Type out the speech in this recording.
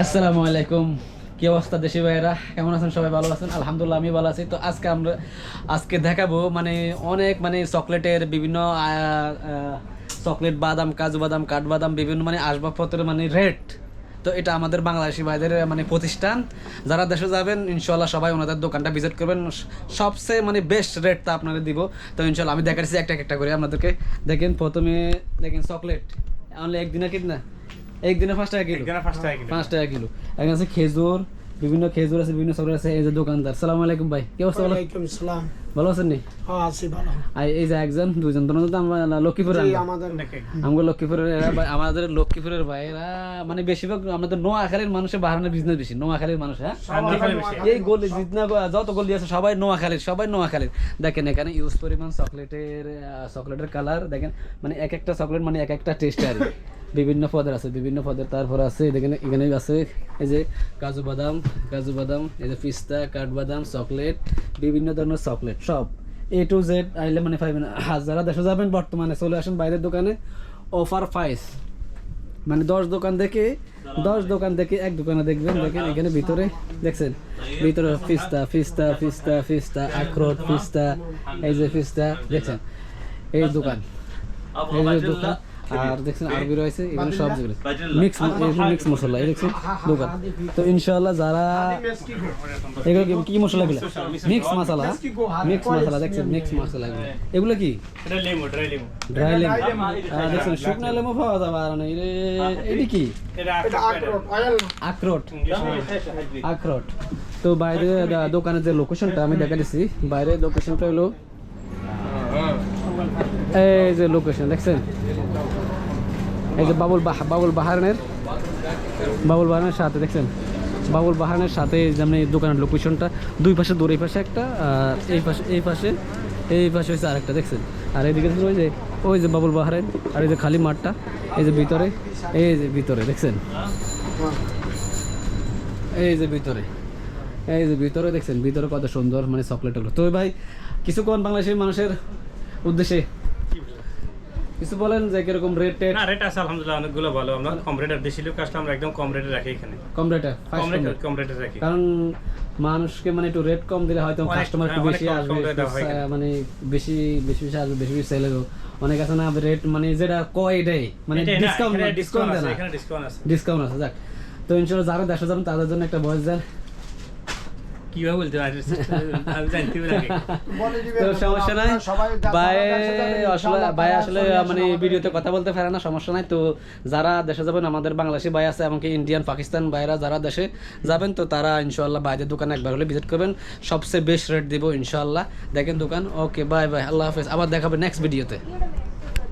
আসসালামু আলাইকুম। কি অবস্থা দেশি ভাইয়েরা? কেমন আছেন সবাই? ভালো আছেন? আলহামদুলিল্লাহ, আমি ভালো আছি। তো আজকে আমরা আজকে দেখাবো মানে অনেক মানে চকলেটের বিভিন্ন চকলেট বাদাম, কাজু বাদাম কাঠবাদাম বিভিন্ন মানে আসবাবপত্রের মানে রেট। তো এটা আমাদের বাংলাদেশি ভাইদের মানে প্রতিষ্ঠান। যারা দেশে যাবেন ইনশাল্লাহ সবাই ওনাদের দোকানটা ভিজিট করবেন। সবচেয়ে মানে বেস্ট রেটটা আপনারা দিব। তো ইনশাল্লাহ আমি দেখাচ্ছি একটা একটা করে। আপনাদেরকে দেখেন, প্রথমে দেখেন চকলেট। অনলি একদিনে কিনা? একদিনে পাঁচ টাকা কিলো। পাঁচ টাকা কিলো। পাঁচ টাকা কিলো। এখানে আছে খেজুর বিভিন্ন খেজুর আছে বিভিন্ন চকলেট আছে এই যে দোকানদার। সালাম আলাইকুম ভাই কি অবস্থা ভালো ওয়ালাইকুম সালাম। ভালো আছেন নি? হ্যাঁ আছি ভালো। আর এই যে একজন দুইজন তো তো আমরা লক্ষ্মীপুরের আমরা। লক্ষ্মীপুরের এরা আমাদের লক্ষ্মীপুরের ভাইরা মানে বেশিরভাগ আমাদের নোয়াখালীর মানুষের বাহানের বিজনেস বেশি নোয়াখালীর মানুষ হ্যাঁ? এই গলি জিতনা যত গলি আছে সবাই নোয়াখালীর সবাই নোয়াখালীর। দেখেন এখানে ইউজ পরিমাণ চকলেটের চকলেটের কালার দেখেন মানে এক একটা চকলেট মানে এক একটা টেস্ট আর। বিভিন্ন পদের আছে, বিভিন্ন পদের। তারপর আছে, দেখেন এখানে আছে, এই যে কাজু বাদাম কাজু বাদাম, এই যে পিস্তা, কাঠবাদাম, চকলেট, বিভিন্ন ধরনের চকলেট, সব। এ টু জেড আইলে মানে পাইবেন। যারা দেশে যাবেন, বর্তমানে চলে আসেন বাইরের দোকানে। অফার ফাইস মানে দশ দোকান দেখে, দশ দোকান দেখে এক দোকানে দেখবেন, দেখেন এখানে ভিতরে, দেখছেন? ভিতরে ফিস্তা ফিস্তা ফিস্তা ফিস্তা আখরোট ফিস্তা এই যে ফিস্তা দেখছেন? এই দোকান। এই দোকান। আর দেখছেন আরবি রয়েছে এখানে সব যেগুলো মিক্স মিক্স মশলা এই দেখছেন? দোকান। তো ইনশাআল্লাহ যারা এগুলো কি- কি মশলা এগুলো? মিক্স মশলা মিক্স মশলা দেখছেন? মিক্স মশলা এগুলো। এগুলো কি? এটা লেমু ড্রাই লেমু ড্রাই লেমন দেখছেন শুকনো লেমন পাওয়া যাবে আর না এটি কি? আখরোট অয়েল আখরোট। আখরোট। তো বাইরে দা- দোকানের যে লোকেশনটা আমি দেখা দিচ্ছি বাইরে লোকেশনটা হলো এই যে লোকেশন দেখছেন? এই যে বাবুল বাহ বাবুল বাহারানের বাবুল বাহারানের সাথে দেখছেন? বাবুল বাহারানের সাথে যেমন দোকানের লোকেশনটা দুই পাশে দূর, এই পাশে একটা, আর এই পাশে এই পাশে এই পাশে হচ্ছে আরেকটা, দেখছেন? আর এইদিকে ওই যে ওই যে বাবুল বাহারেন আর এই যে খালি মাঠটা, এই যে ভিতরে, এই যে ভিতরে, দেখছেন? এই যে ভিতরে, এই যে ভিতরে, দেখছেন? ভিতরে কত সুন্দর মানে চকলেট তো ভাই, কিছুক্ষণ বাংলাদেশের মানুষের উদ্দেশ্যে কিছু বলেন যে কীরকম রেট না রেট আছে আলহামদুলিল্লাহ অনেকগুলো ভালো। আমরা কম রেটের বেশি লোক আসলে আমরা একদম কম রেটে রাখি এখানে। কম রেটে কম রেটে কম রেটে রাখি। কারণ মানুষকে মানে একটু রেট কম দিলে হয়তো কাস্টমার একটু বেশি আসবে মানে বেশি বেশি বেশি আসবে বেশি বেশি সেল হবে অনেক আছে না রেট মানে যেটা কয় এটাই মানে ডিসকাউন্ট ডিসকাউন্ট আছে ডিসকাউন্ট আছে। যাক। তো যারা দেশে যাবেন তাদের জন্য একটা বয়স দেন। কীভাবে বলতে পারি? আমি জানতে পারি তো সমস্যা নাই। ভাই আসলে ভাই আসলে মানে ভিডিওতে কথা বলতে পারে না সমস্যা নাই। তো যারা দেশে যাবেন আমাদের বাংলাদেশি ভাই আছে এমনকি ইন্ডিয়ান পাকিস্তান ভাইরা যারা দেশে যাবেন তো তারা ইনশাআল্লাহ বাইরের দোকানে একবার হলে ভিজিট করবেন। সবচেয়ে বেস্ট রেট দিব ইনশাআল্লাহ। দেখেন দোকান। ওকে বাই বাই আল্লাহ হাফেজ। আবার দেখাবে নেক্সট ভিডিওতে